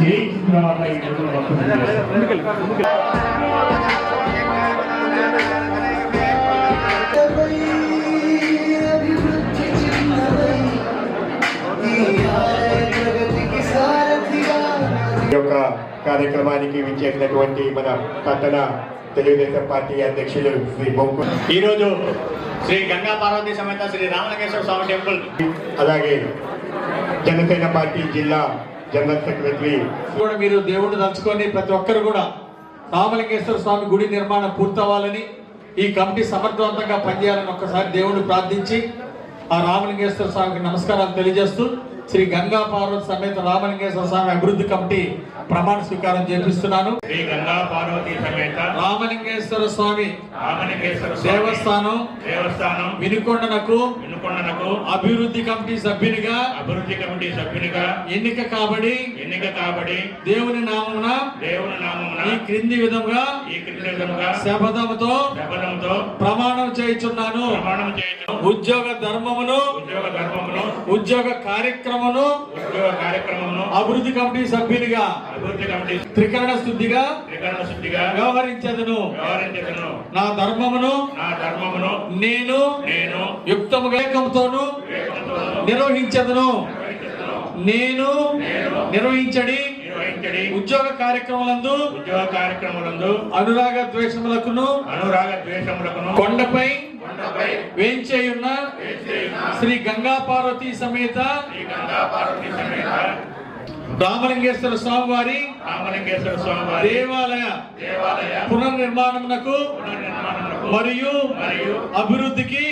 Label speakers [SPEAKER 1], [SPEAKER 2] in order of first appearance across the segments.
[SPEAKER 1] చేయించిన తర్వాత ఈ రోజున వస్తుంది
[SPEAKER 2] కార్యక్రమానికి విచ్చేసినటువంటి మన పట్టణ తెలుగుదేశం పార్టీ అధ్యక్షులు శ్రీ బొంకు.
[SPEAKER 3] ఈరోజు శ్రీ గంగా పార్వతీ సమేత శ్రీ రామలింగేశ్వర స్వామి టెంపుల్.
[SPEAKER 2] అలాగే జనసేన పార్టీ జిల్లా జనరల్ సెక్రటరీ.
[SPEAKER 3] కూడా మీరు దేవుడిని తలుచుకొని ప్రతి ఒక్కరు కూడా రామలింగేశ్వర స్వామి గుడి నిర్మాణం పూర్తవ్వాలని ఈ కమిటీ సమర్థవంతంగా పనిచేయాలని ఒక్కసారి దేవుడిని ప్రార్థించి ఆ రామలింగేశ్వర స్వామికి నమస్కారాలు తెలియజేస్తూ శ్రీ గంగా పార్వతి సమేత రామలింగేశ్వర స్వామి అభివృద్ధి కమిటీ ప్రమాణ స్వీకారం చేపిస్తున్నాను.
[SPEAKER 4] శ్రీ గంగా పార్వతీ సమేత
[SPEAKER 3] రామలింగేశ్వర స్వామి
[SPEAKER 4] రామలింగేశ్వర
[SPEAKER 3] దేవస్థానం
[SPEAKER 4] దేవస్థానం
[SPEAKER 3] వినుకొండనకు
[SPEAKER 4] వినుకొండనకు
[SPEAKER 3] అభివృద్ధి కమిటీ సభ్యునిగా
[SPEAKER 4] అభివృద్ధి కమిటీ సభ్యునిగా
[SPEAKER 3] ఎన్నిక కాబడి
[SPEAKER 4] ఎన్నిక కాబడి
[SPEAKER 3] దేవుని నామమున
[SPEAKER 4] దేవుని నామమున
[SPEAKER 3] ఈ క్రింది విధంగా
[SPEAKER 4] ఈ క్రింది విధముగా
[SPEAKER 3] శపథముతో
[SPEAKER 4] శపథంతో
[SPEAKER 3] ప్రమాణం చేయుచున్నాను.
[SPEAKER 4] ప్రమాణం చేయటం
[SPEAKER 3] ఉద్యోగ ధర్మమును
[SPEAKER 4] ఉద్యోగ ధర్మమును
[SPEAKER 3] ఉద్యోగ కార్యక్రమమును
[SPEAKER 4] ఉద్యోగ కార్యక్రమమును
[SPEAKER 3] అభివృద్ధి కమిటీ సభ్యునిగా
[SPEAKER 4] అభివృద్ధి కమిటీ
[SPEAKER 3] త్రికరణ శుద్ధిగా
[SPEAKER 4] త్రికరణ శుద్ధిగా
[SPEAKER 3] వ్యవహరించదును.
[SPEAKER 4] వ్యవహరించదను.
[SPEAKER 3] నా ధర్మమును
[SPEAKER 4] నా ధర్మమును
[SPEAKER 3] నేను
[SPEAKER 4] నేను
[SPEAKER 3] యుక్తముగా నిర్వహించదును. నేను నిర్వహించడి ఉద్యోగ కార్యక్రమాలందు
[SPEAKER 4] ఉద్యోగ కార్యక్రమములందు
[SPEAKER 3] అనురాగ ద్వేషములకును
[SPEAKER 4] అనురాగ ద్వేషములకును
[SPEAKER 3] కొండపై
[SPEAKER 4] కొండపై
[SPEAKER 3] వేంచేయున్న శ్రీ గంగా పార్వతీ సమేత రామలింగేశ్వర స్వామి వారి
[SPEAKER 4] రామలింగేశ్వర స్వామి వారి
[SPEAKER 3] దేవాలయ
[SPEAKER 4] దేవాలయ
[SPEAKER 3] పునర్నిర్మాణమునకు మరియు
[SPEAKER 4] మరియు
[SPEAKER 3] అభివృద్ధికి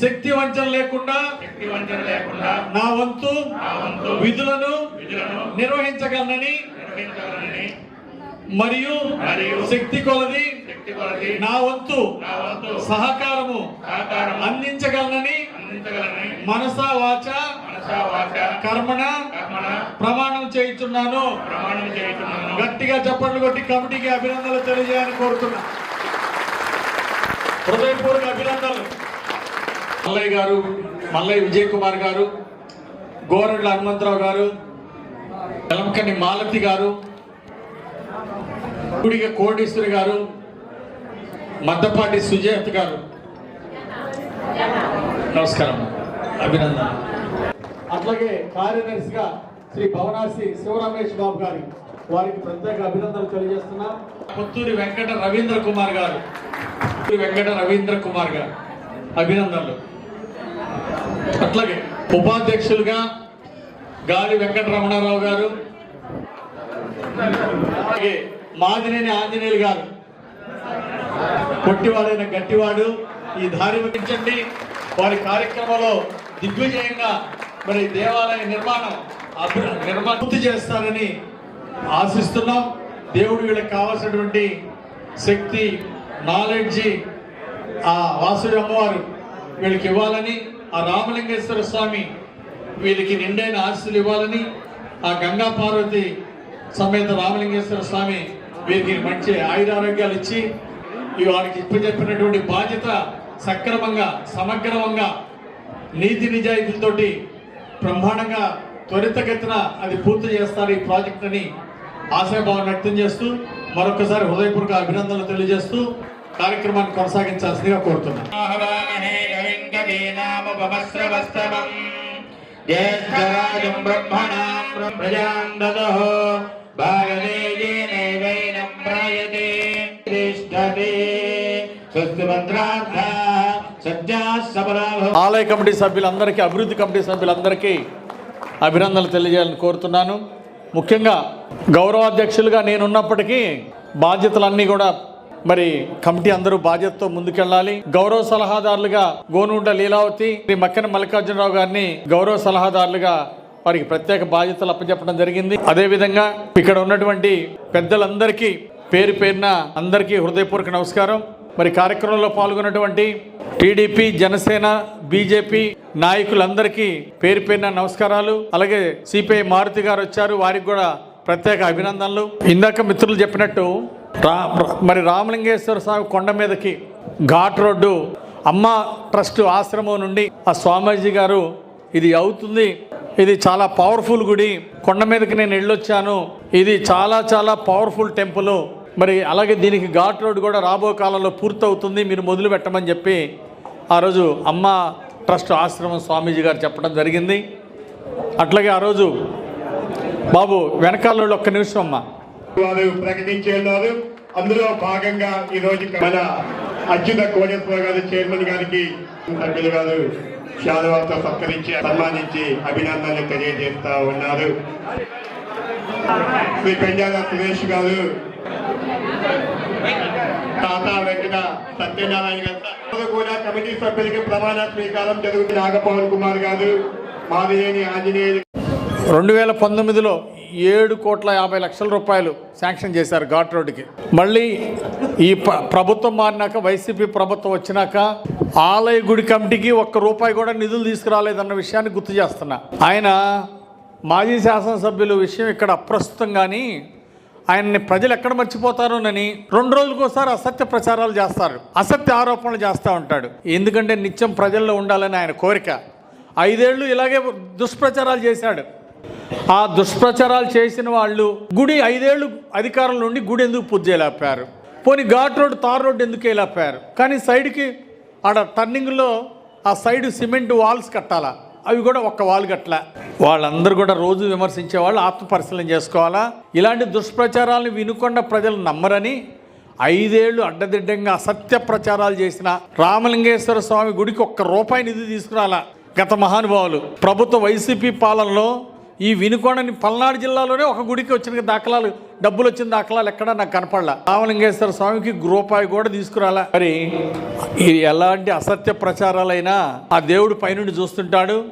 [SPEAKER 3] శక్తి వంచన లేకుండా
[SPEAKER 4] శక్తి వంచన లేకుండా
[SPEAKER 3] నా వంతు
[SPEAKER 4] వంతు
[SPEAKER 3] విధులను నిర్వహించగలనని మరియు శక్తి కొలది నా వంతు సహకారము
[SPEAKER 4] సహకారం
[SPEAKER 3] అందించగలనని
[SPEAKER 4] అందించగలని
[SPEAKER 3] మనస వాచ కర్మణ ప్రమాణం చేయించున్నాను. గట్టిగా చప్పట్లు కొట్టి కమిటీకి అభినందనలు తెలియజేయాలని కోరుతున్నా. హృదయపూర్వక అభినందనలు. మల్లయ్య గారు మల్లయ్య విజయ్ కుమార్ గారు గోరడ్ల హనుమంతరావు గారు ఎలంకని మాలతి గారు గుడిగ కోటేశ్వరి గారు మద్దపాటి సుజాత్ గారు. నమస్కారం. అభినందన. అట్లాగే కార్యదర్శిగా శ్రీ భవనాసి శివరమేష్ బాబు గారి వారికి ప్రత్యేక అభినందనలు తెలియజేస్తున్నా. పుత్తూరి వెంకట రవీంద్ర కుమార్ గారు. వెంకట రవీంద్ర కుమార్ గారు. అభినందనలు. అట్లాగే ఉపాధ్యక్షులుగా గాలి వెంకట రమణారావు గారు. అలాగే మాదినేని ఆంజనేయులు గారు. కొట్టివాడైన గట్టివాడు ఈ దారి వహించండి వారి కార్యక్రమంలో దిగ్విజయంగా మరి దేవాలయ నిర్మాణం అభి- నిర్మాణం పూర్తి చేస్తారని ఆశిస్తున్నాం. దేవుడు వీళ్ళకి కావాల్సినటువంటి శక్తి నాలెడ్జి ఆ వాసుడి అమ్మవారు వీళ్ళకి ఇవ్వాలని ఆ రామలింగేశ్వర స్వామి వీళ్ళకి నిండైన ఆశలు ఇవ్వాలని ఆ గంగా పార్వతి సమేత రామలింగేశ్వర స్వామి వీరికి మంచి ఆయురారోగ్యాలు ఇచ్చి ఈ వారికి ఇప్పచెప్పినటువంటి బాధ్యత సక్రమంగా సమగ్రంగా నీతి నిజాయితీలతోటి బ్రహ్మాండంగా త్వరితగతిన అది పూర్తి చేస్తారు ఈ ప్రాజెక్ట్ అని ఆశాభావం వ్యక్తం చేస్తూ మరొకసారి హృదయపూర్వక అభినందనలు తెలియజేస్తూ కార్యక్రమాన్ని కొనసాగించాల్సిందిగా కోరుతున్నాను. ఆలయ కమిటీ సభ్యులందరికీ అభివృద్ధి కమిటీ సభ్యులందరికీ అభినందనలు తెలియజేయాలని కోరుతున్నాను. ముఖ్యంగా గౌరవాధ్యక్షులుగా నేనున్నప్పటికీ బాధ్యతలన్నీ కూడా మరి కమిటీ అందరూ బాధ్యతతో ముందుకెళ్ళాలి. గౌరవ సలహాదారులుగా గోనుండ లీలావతి శ్రీ మక్కన మల్లికార్జునరావు గారిని గౌరవ సలహాదారులుగా వారికి ప్రత్యేక బాధ్యతలు అప్పచెప్పడం జరిగింది. అదేవిధంగా ఇక్కడ ఉన్నటువంటి పెద్దలందరికీ పేరు పేరున అందరికీ హృదయపూర్వక నమస్కారం. మరి కార్యక్రమంలో పాల్గొన్నటువంటి టీడీపీ జనసేన బీజేపీ నాయకులందరికీ పేరు పేరున నమస్కారాలు. అలాగే సిపిఐ మారుతి గారు వచ్చారు వారికి కూడా ప్రత్యేక అభినందనలు. ఇందాక మిత్రులు చెప్పినట్టు రా మరి రామలింగేశ్వర స్వామి కొండ మీదకి ఘాట్ రోడ్డు అమ్మ ట్రస్ట్ ఆశ్రమం నుండి ఆ స్వామీజీ గారు ఇది అవుతుంది. ఇది చాలా పవర్ఫుల్ గుడి. కొండ మీదకి నేను వెళ్ళొచ్చాను. ఇది చాలా చాలా పవర్ఫుల్ టెంపుల్. మరి అలాగే దీనికి ఘాట్ రోడ్ కూడా రాబో కాలంలో పూర్తవుతుంది. మీరు మొదలు పెట్టమని చెప్పి ఆ రోజు అమ్మ ట్రస్ట్ ఆశ్రమం స్వామీజీ గారు చెప్పడం జరిగింది. అట్లాగే ఆ రోజు బాబు వెనకాల ఒక్క నిమిషం అమ్మ.
[SPEAKER 2] వారు ప్రకటించి ఉన్నారు అందులో భాగంగా ఈ రోజు మన అచ్యుత కోటేశ్వర గారు చైర్మన్ గారికి సభ్యులు గారు శాలువాతో సత్కరించి సన్మానించి అభినందనలు తెలియజేస్తా ఉన్నారు. శ్రీ పెంజాల సురేష్ గారు తాత వెంకట సత్యనారాయణ గారు. కూడా కమిటీ సభ్యులకి ప్రమాణ స్వీకారం జరుగుతుంది. నాగపవన్ కుమార్ గారు మాదిరేని ఆంజనేయులు.
[SPEAKER 3] రెండు వేల పంతొమ్మిదిలో ఏడు కోట్ల యాభై లక్షల రూపాయలు శాంక్షన్ చేశారు ఘాట్ రోడ్డుకి. మళ్ళీ ఈ ప్రభుత్వం మారినాక వైసీపీ ప్రభుత్వం వచ్చినాక ఆలయ గుడి కమిటీకి ఒక్క రూపాయి కూడా నిధులు తీసుకురాలేదన్న విషయాన్ని గుర్తు చేస్తున్నా. ఆయన మాజీ శాసనసభ్యులు విషయం ఇక్కడ అప్రస్తుతం కానీ ఆయన్ని ప్రజలు ఎక్కడ మర్చిపోతారోనని రెండు రోజులకోసారి అసత్య ప్రచారాలు చేస్తారు. అసత్య ఆరోపణలు చేస్తూ ఉంటాడు. ఎందుకంటే నిత్యం ప్రజల్లో ఉండాలని ఆయన కోరిక. ఐదేళ్ళు ఇలాగే దుష్ప్రచారాలు చేశాడు. ఆ దుష్ప్రచారాలు చేసిన వాళ్ళు గుడి ఐదేళ్ళు అధికారం నుండి గుడి ఎందుకు పూజ చేయలేపారు పోనీ ఘాట్ రోడ్ తార్ రోడ్ ఎందుకు వేయలేకపోయారు కానీ సైడ్కి ఆడ టర్నింగ్లో ఆ సైడ్ సిమెంట్ వాల్స్ కట్టాలా? అవి కూడా ఒక్క వాళ్ళు గట్ల. వాళ్ళందరూ కూడా రోజు విమర్శించే వాళ్ళు ఆత్మపరిశీలన చేసుకోవాలా? ఇలాంటి దుష్ప్రచారాలను వినుకొండ ప్రజలు నమ్మరని ఐదేళ్ళు అడ్డదిడ్డంగా అసత్య ప్రచారాలు చేసిన రామలింగేశ్వర స్వామి గుడికి ఒక్క రూపాయి నిధి తీసుకురాలా గత మహానుభావులు. ప్రభుత్వ వైసీపీ పాలనలో ఈ వినుకొండని పల్నాడు జిల్లాలోనే ఒక గుడికి వచ్చిన దాఖలాలు డబ్బులు వచ్చిన దాఖలాలు ఎక్కడా నాకు కనపడలా. రామలింగేశ్వర స్వామికి రూపాయి కూడా తీసుకురాలా. మరి ఎలాంటి అసత్య ప్రచారాలైనా ఆ దేవుడు పైనుండి చూస్తుంటాడు.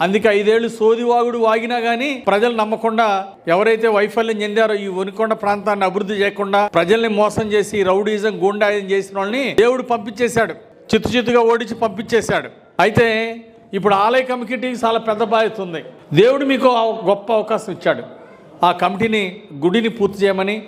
[SPEAKER 3] అందుకే ఐదేళ్ళు సోదివాగుడు వాగినా గానీ ప్రజలు నమ్మకుండా ఎవరైతే వైఫల్యం చెందారో ఈ వనికొండ ప్రాంతాన్ని అభివృద్ధి చేయకుండా ప్రజల్ని మోసం చేసి రౌడీజం గూండాయిజం చేసిన వాళ్ళని దేవుడు పంపించేశాడు. చిత్తు చిత్తుగా ఓడించి పంపించేశాడు. అయితే ఇప్పుడు ఆలయ కమిటీకి చాలా పెద్ద బాధ్యత ఉంది. దేవుడు మీకు గొప్ప అవకాశం ఇచ్చాడు. ఆ కమిటీని గుడిని పూర్తి చేయమని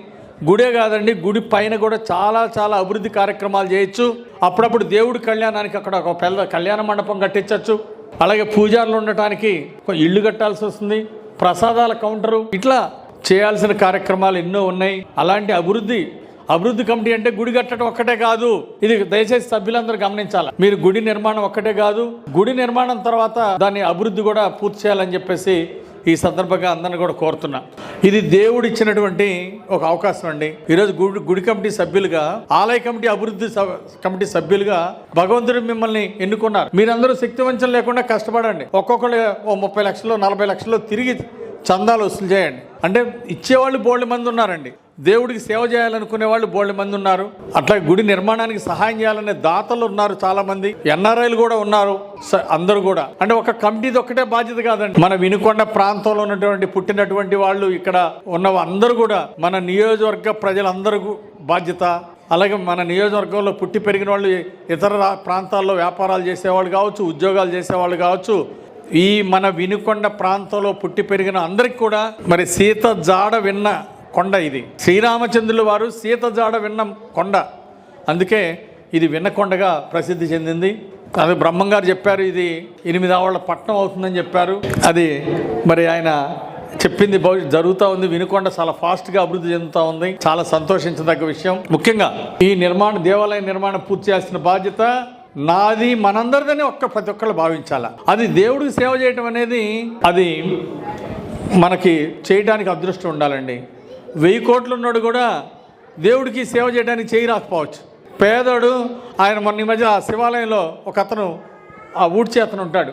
[SPEAKER 3] గుడే కాదండి గుడి పైన కూడా చాలా చాలా అభివృద్ధి కార్యక్రమాలు చేయొచ్చు. అప్పుడప్పుడు దేవుడి కళ్యాణానికి అక్కడ ఒక పెద్ద కళ్యాణ మండపం కట్టించవచ్చు అలాగే పూజారులు ఉండటానికి ఒక ఇల్లు కట్టాల్సి వస్తుంది. ప్రసాదాల కౌంటరు. ఇట్లా చేయాల్సిన కార్యక్రమాలు ఎన్నో ఉన్నాయి. అలాంటి అభివృద్ధి అభివృద్ధి కమిటీ అంటే గుడి కట్టడం ఒక్కటే కాదు. ఇది దయచేసి సభ్యులందరూ గమనించాలి. మీరు గుడి నిర్మాణం ఒక్కటే కాదు. గుడి నిర్మాణం తర్వాత దాన్ని అభివృద్ధి కూడా పూర్తి చేయాలని చెప్పేసి ఈ సందర్భంగా అందరిని కూడా కోరుతున్నా. ఇది దేవుడు ఇచ్చినటువంటి ఒక అవకాశం అండి. ఈరోజు గుడి గుడి కమిటీ సభ్యులుగా ఆలయ కమిటీ అభివృద్ధి సభ- కమిటీ సభ్యులుగా భగవంతుడు మిమ్మల్ని ఎన్నుకున్నారు. మీరందరూ శక్తి వంచన లేకుండా కష్టపడండి. ఒక్కొక్కరు ఓ ముప్పై లక్షలు నలభై లక్షలు తిరిగి చందాలు వసూలు చేయండి. అంటే ఇచ్చేవాళ్ళు బోల్డ్ మంది ఉన్నారండి. దేవుడికి సేవ చేయాలనుకునే వాళ్ళు బోల్డ్ మంది ఉన్నారు. అట్లా గుడి నిర్మాణానికి సహాయం చేయాలనే దాతలు ఉన్నారు చాలా మంది ఎన్ఆర్ఐలు కూడా ఉన్నారు స- అందరూ కూడా. అంటే ఒక కమిటీది ఒక్కటే బాధ్యత కాదండి. మన వినుకొండ ప్రాంతంలో ఉన్నటువంటి పుట్టినటువంటి వాళ్ళు ఇక్కడ ఉన్న అందరూ కూడా మన నియోజకవర్గ ప్రజలందరూ బాధ్యత. అలాగే మన నియోజకవర్గంలో పుట్టి పెరిగిన వాళ్ళు ఇతర ప్రాంతాల్లో వ్యాపారాలు చేసేవాళ్ళు కావచ్చు ఉద్యోగాలు చేసేవాళ్ళు కావచ్చు. ఈ మన వినుకొండ ప్రాంతంలో పుట్టి పెరిగిన అందరికి కూడా మరి సీత జాడ విన్న కొండ ఇది. శ్రీరామచంద్రుల వారు సీత జాడ విన్న కొండ. అందుకే ఇది విన్నకొండగా ప్రసిద్ధి చెందింది. అది బ్రహ్మంగారు చెప్పారు ఇది ఎనిమిది ఆవళ్ళ పట్టణం అవుతుందని చెప్పారు. అది మరి ఆయన చెప్పింది భవి- జరుగుతూ ఉంది వినుకొండ చాలా ఫాస్ట్గా అభివృద్ధి చెందుతూ ఉంది. చాలా సంతోషించదగ్గ విషయం. ముఖ్యంగా ఈ నిర్మాణ దేవాలయ నిర్మాణం పూర్తి చేసిన బాధ్యత నాది మనందరిదని ఒక్క ప్రతి ఒక్కళ్ళు భావించాల. అది దేవుడికి సేవ చేయటం అనేది అది మనకి చేయడానికి అదృష్టం ఉండాలండి. వెయ్యి కోట్లు ఉన్నాడు కూడా దేవుడికి సేవ చేయడానికి చేయి రాకపోవచ్చు. పేదోడు ఆయన మొన్న ఈ మధ్య ఆ శివాలయంలో ఒక అతను ఆ ఊడ్చే అతను ఉంటాడు.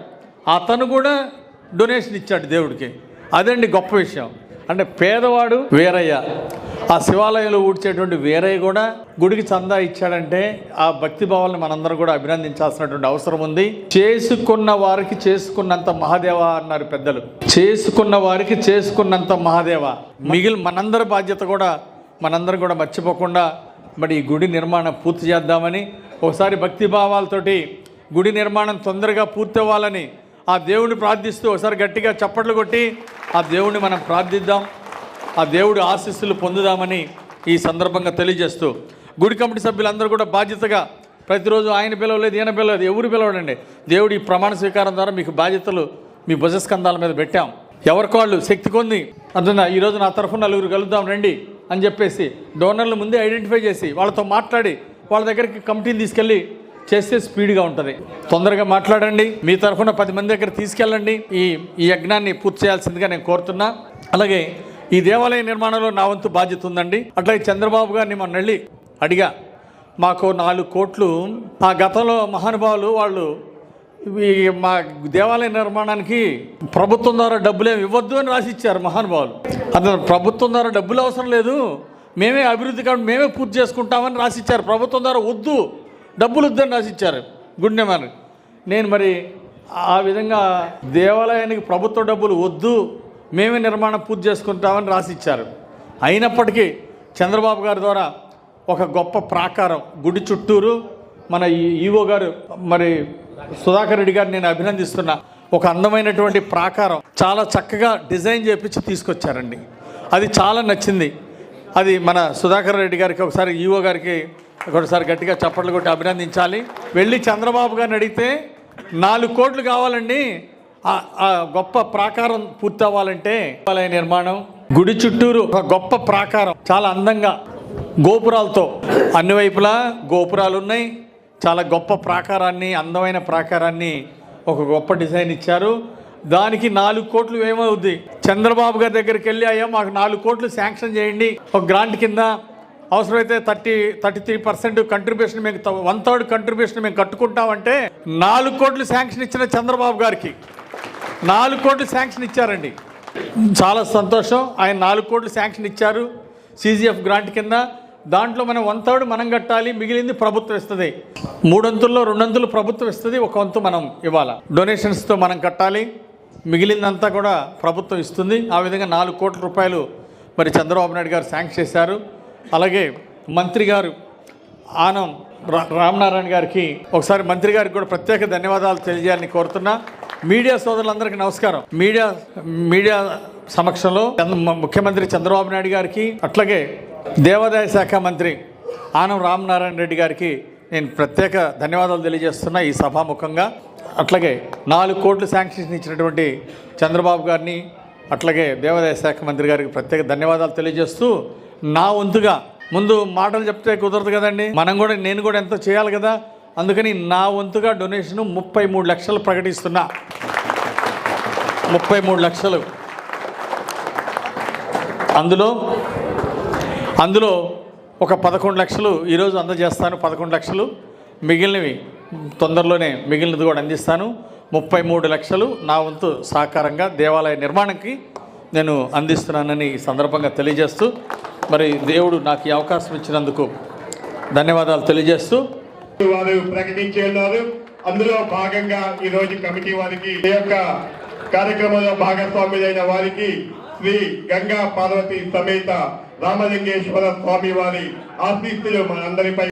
[SPEAKER 3] అతను కూడా డొనేషన్ ఇచ్చాడు దేవుడికి. అదండి గొప్ప విషయం. అంటే పేదవాడు వేరయ్య. ఆ శివాలయంలో ఊడ్చేటువంటి వీరయ్య కూడా గుడికి చందా ఇచ్చాడంటే ఆ భక్తి భావాలను మనందరం కూడా అభినందించాల్సినటువంటి అవసరం ఉంది. చేసుకున్న వారికి చేసుకున్నంత మహాదేవ అన్నారు పెద్దలు. చేసుకున్న వారికి చేసుకున్నంత మహాదేవ. మిగిలి మనందరి బాధ్యత కూడా మనందరం కూడా మర్చిపోకుండా మరి ఈ గుడి నిర్మాణం పూర్తి చేద్దామని ఒకసారి భక్తి భావాలతోటి గుడి నిర్మాణం తొందరగా పూర్తి అవ్వాలని ఆ దేవుని ప్రార్థిస్తూ ఒకసారి గట్టిగా చప్పట్లు కొట్టి ఆ దేవుడిని మనం ప్రార్థిద్దాం. ఆ దేవుడి ఆశీస్సులు పొందుదామని ఈ సందర్భంగా తెలియజేస్తూ గుడి కమిటీ సభ్యులందరూ కూడా బాధ్యతగా ప్రతిరోజు ఆయన పిలవలేదు ఈయన పిలవలేదు ఎవరు పిలవడండి. దేవుడి ఈ ప్రమాణ స్వీకారం ద్వారా మీకు బాధ్యతలు మీ భుజస్కంధాల మీద పెట్టాం. ఎవరికి వాళ్ళు శక్తి కొంది అందున ఈరోజు నా తరఫున నలుగురు కలుద్దాం రండి అని చెప్పేసి డోనర్లు ముందే ఐడెంటిఫై చేసి వాళ్ళతో మాట్లాడి వాళ్ళ దగ్గరికి కమిటీని తీసుకెళ్ళి చేస్తే స్పీడ్గా ఉంటుంది. తొందరగా మాట్లాడండి. మీ తరఫున పది మంది దగ్గర తీసుకెళ్ళండి. ఈ ఈ యజ్ఞాన్ని పూర్తి చేయాల్సిందిగా నేను కోరుతున్నా. అలాగే ఈ దేవాలయ నిర్మాణంలో నా వంతు బాధ్యత ఉందండి. అట్లాగే చంద్రబాబు గారిని మొన్న వెళ్ళి అడిగా మాకు నాలుగు కోట్లు. ఆ గతంలో మహానుభావులు వాళ్ళు ఈ మా దేవాలయ నిర్మాణానికి ప్రభుత్వం ద్వారా డబ్బులు ఏమి ఇవ్వద్దు అని రాసి ఇచ్చారు మహానుభావులు. అతను ప్రభుత్వం ద్వారా డబ్బులు అవసరం లేదు. మేమే అభివృద్ధి కాదు మేమే పూర్తి చేసుకుంటామని రాసిచ్చారు ప్రభుత్వం ద్వారా వద్దు. డబ్బులు వద్దని రాసిచ్చారు గుండెమని నేను మరి ఆ విధంగా దేవాలయానికి ప్రభుత్వ డబ్బులు వద్దు మేమే నిర్మాణం పూర్తి చేసుకుంటామని రాసిచ్చారు. అయినప్పటికీ చంద్రబాబు గారి ద్వారా ఒక గొప్ప ప్రాకారం గుడి చుట్టూరు మన ఈ ఈవో గారు మరి సుధాకర్ రెడ్డి గారు నేను అభినందిస్తున్నా ఒక అందమైనటువంటి ప్రాకారం చాలా చక్కగా డిజైన్ చేపించి తీసుకొచ్చారండి. అది చాలా నచ్చింది. అది మన సుధాకర్ రెడ్డి గారికి ఒకసారి ఈవో గారికి ఒకసారి గట్టిగా చప్పట్లు కొట్టి అభినందించాలి. వెళ్ళి చంద్రబాబు గారిని అడిగితే నాలుగు కోట్లు కావాలండి. ఆ- గొప్ప ప్రాకారం పూర్తి అవ్వాలంటే దేవాలయ నిర్మాణం గుడి చుట్టూరు ఒక గొప్ప ప్రాకారం చాలా అందంగా గోపురాలతో. అన్ని వైపులా గోపురాలు ఉన్నాయి. చాలా గొప్ప ప్రాకారాన్ని అందమైన ప్రాకారాన్ని ఒక గొప్ప డిజైన్ ఇచ్చారు. దానికి నాలుగు కోట్లు ఏమవుద్ది? చంద్రబాబు గారి దగ్గరికి వెళ్ళి అయ్యా మాకు నాలుగు కోట్లు శాంక్షన్ చేయండి. ఒక గ్రాంట్ కింద అవసరమైతే thirty thirty three percent contribution మేము వన్ థర్డ్ కంట్రిబ్యూషన్ మేము కట్టుకుంటామంటే నాలుగు కోట్లు శాంక్షన్ ఇచ్చిన చంద్రబాబు గారికి. నాలుగు కోట్లు శాంక్షన్ ఇచ్చారండి. చాలా సంతోషం. ఆయన నాలుగు కోట్లు శాంక్షన్ ఇచ్చారు సీజీఎఫ్ గ్రాంట్ కింద. దాంట్లో మనం వన్ థర్డ్ మనం కట్టాలి మిగిలింది ప్రభుత్వం ఇస్తుంది. మూడొంతుల్లో రెండొంతులు ప్రభుత్వం ఇస్తుంది ఒక వంతు మనం ఇవ్వాలి. డొనేషన్స్తో మనం కట్టాలి మిగిలిందంతా కూడా ప్రభుత్వం ఇస్తుంది. ఆ విధంగా నాలుగు కోట్ల రూపాయలు మరి చంద్రబాబు నాయుడు గారు శాంక్షన్ చేశారు. అలాగే మంత్రి గారు ఆనం రా- రామనారాయణ గారికి ఒకసారి మంత్రి గారికి కూడా ప్రత్యేక ధన్యవాదాలు తెలియజేయాలని కోరుతున్నా. మీడియా సోదరులందరికీ నమస్కారం. మీడియా మీడియా సమక్షంలో ముఖ్యమంత్రి చంద్రబాబు నాయుడు గారికి అట్లాగే దేవాదాయ శాఖ మంత్రి ఆనం రామనారాయణ రెడ్డి గారికి నేను ప్రత్యేక ధన్యవాదాలు తెలియజేస్తున్నా ఈ సభాముఖంగా. అట్లాగే నాలుగు కోట్లు శాంక్షన్ ఇచ్చినటువంటి చంద్రబాబు గారిని అట్లాగే దేవాదాయ శాఖ మంత్రి గారికి ప్రత్యేక ధన్యవాదాలు తెలియజేస్తూ నా వంతుగా. ముందు మాటలు చెప్తే కుదరదు కదండి. మనం కూడా నేను కూడా ఎంతో చేయాలి కదా. అందుకని నా వంతుగా డొనేషన్ ముప్పై మూడు లక్షలు ప్రకటిస్తున్నా. ముప్పై మూడు లక్షలు. అందులో అందులో ఒక పదకొండు లక్షలు ఈరోజు అందజేస్తాను. పదకొండు లక్షలు. మిగిలినవి తొందరలోనే మిగిలినది కూడా అందిస్తాను. ముప్పై మూడు లక్షలు నా వంతు సహకారంగా దేవాలయ నిర్మాణానికి నేను అందిస్తున్నానని ఈ సందర్భంగా తెలియజేస్తూ మరి దేవుడు నాకు ఈ అవకాశం ఇచ్చినందుకు ధన్యవాదాలు తెలియజేస్తూ
[SPEAKER 2] వారు ప్రకటించేవారు అందులో భాగంగా ఈ రోజు కమిటీ వారికి ఈ యొక్క కార్యక్రమంలో భాగస్వాములైన వారికి శ్రీ గంగా పార్వతి సమేత రామలింగేశ్వర స్వామి వారి ఆశీస్సులు మనందరిపై